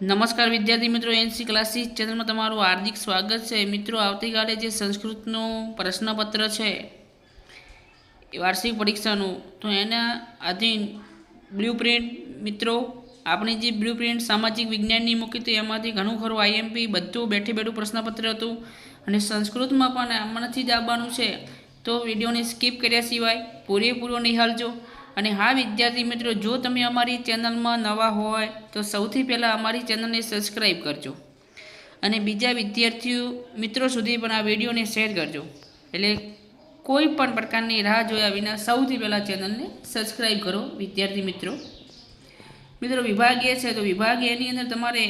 નમસ્કાર વિદ્યાર્થી મિત્રો એનસી ક્લાસીસ ચેનલમાં તમારું હાર્દિક સ્વાગત છે. મિત્રો, આવતીકાલે જે સંસ્કૃતનું પ્રશ્નપત્ર છે વાર્ષિક પરીક્ષાનું, તો એના આધીન બ્લુ મિત્રો, આપણી જે બ્લુ સામાજિક વિજ્ઞાનની મૂકી હતી, એમાંથી ઘણું ખરું આઈએમપી બધું બેઠે બેઠું પ્રશ્નપત્ર હતું અને સંસ્કૃતમાં પણ આમાંથી જ આવવાનું છે, તો વિડીયોને સ્કીપ કર્યા સિવાય પૂરેપૂરો નિહાળજો અને હા વિદ્યાર્થી મિત્રો, જો તમે અમારી ચેનલમાં નવા હોય, તો સૌથી પહેલાં અમારી ચેનલને સબસ્ક્રાઈબ કરજો. અને બીજા વિદ્યાર્થીઓ મિત્રો સુધી પણ આ વિડીયોને શેર કરજો. એટલે કોઈ પણ પ્રકારની રાહ જોયા વિના સૌથી પહેલાં ચેનલને સબસ્ક્રાઈબ કરો, વિદ્યાર્થી મિત્રો. મિત્રો, વિભાગ એ છે, તો વિભાગ એની અંદર તમારે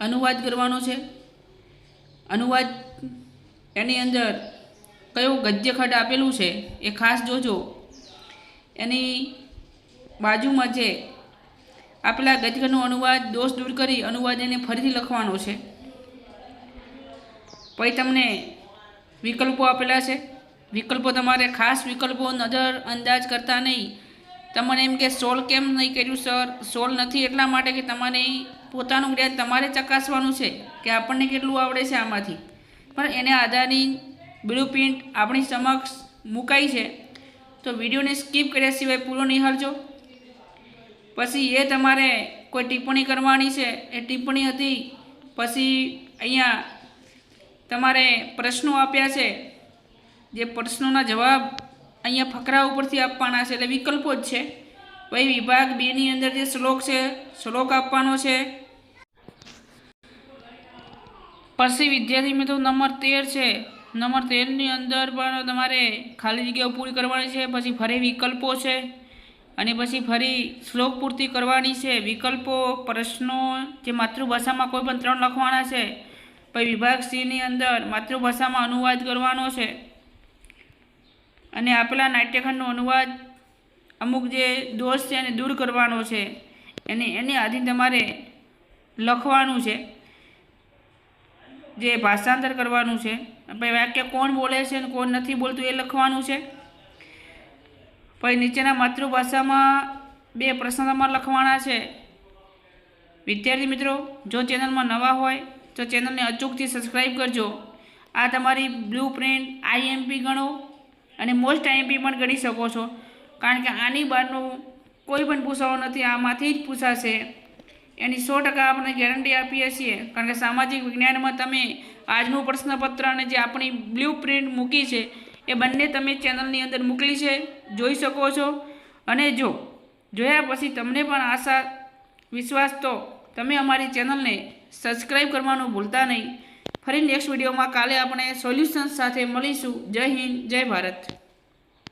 અનુવાદ કરવાનો છે. અનુવાદ એની અંદર કયો ગદ્યખંડ આપેલું છે એ ખાસ જોજો. એની બાજુમાં જે આપેલા ગજગરનો અનુવાદ, દોષ દૂર કરી અનુવાદ એને ફરીથી લખવાનો છે. પછી તમને વિકલ્પો આપેલા છે. વિકલ્પો તમારે ખાસ વિકલ્પો નજર અંદાજ કરતા નહીં. તમને એમ કે સોલ કેમ નહીં કર્યું, સર? સોલ નથી એટલા માટે કે તમારે પોતાનું જ્ઞાન તમારે ચકાસવાનું છે કે આપણને કેટલું આવડે છે આમાંથી. પણ એને આધારની બ્લુ પ્રિન્ટ આપણી સમક્ષ મુકાઈ છે. તો વિડીયોને સ્કીપ કર્યા સિવાય પૂરો નિહાળજો પછી એ તમારે કોઈ ટિપ્પણી કરવાની છે, એ ટિપ્પણી હતી, પછી અહીંયા તમારે પ્રશ્નો આપ્યા છે, જે પ્રશ્નોના જવાબ અહીંયા ફકરા ઉપરથી આપવાના છે, એટલે વિકલ્પો જ છે. ભાઈ વિભાગ બેની અંદર જે શ્લોક છે, શ્લોક આપવાનો છે. પછી વિદ્યાર્થી મિત્રો નંબર તેર છે નંબર તેરની અંદર પણ તમારે ખાલી જગ્યાઓ પૂરી કરવાની છે, પછી ફરી વિકલ્પો છે અને પછી ફરી શ્લોક પૂર્તિ કરવાની છે. વિકલ્પો, પ્રશ્નો, જે માતૃભાષામાં કોઈ પણ ત્રણ લખવાના છે, પછી વિભાગ સીની અંદર માતૃભાષામાં અનુવાદ કરવાનો છે. અને આપેલા નાટ્યખંડનો અનુવાદ અમુક જે દોષ છે એને દૂર કરવાનો છે. એને એને આધીન તમારે લખવાનું છે. જે ભાષાંતર કરવાનું છે. પછી વાક્ય કોણ બોલે છે અને કોણ નથી બોલતું એ લખવાનું છે. પછી નીચેના માતૃભાષામાં બે પ્રશ્ન તમારે લખવાના છે. વિદ્યાર્થી મિત્રો, જો ચેનલમાં નવા હોય, તો ચેનલને અચૂકથી સબસ્ક્રાઈબ કરજો. આ તમારી બ્લુ પ્રિન્ટ આઈએમપી ગણો અને મોસ્ટ આઈએમપી પણ ગણી શકો છો. કારણ કે આની બહારનું કોઈ પણ પૂછાવો નથી, આમાંથી જ પૂછાશે. એની સો ટકા આપણે ગેરંટી આપીએ છીએ. કારણ કે સામાજિક વિજ્ઞાનમાં તમે આજનું પ્રશ્નપત્ર અને જે આપણી બ્લુ પ્રિન્ટ મૂકી છે, એ બંને તમે ચેનલની અંદર મોકલી છે, જોઈ શકો છો. અને જો, જોયા પછી તમને પણ આશા, વિશ્વાસ તો તમે અમારી ચેનલને સબસ્ક્રાઈબ કરવાનું ભૂલતા નહીં. ફરી નેક્સ્ટ વિડીયોમાં કાલે આપણે સોલ્યુશન્સ સાથે મળીશું. જય હિન્દ, જય ભારત.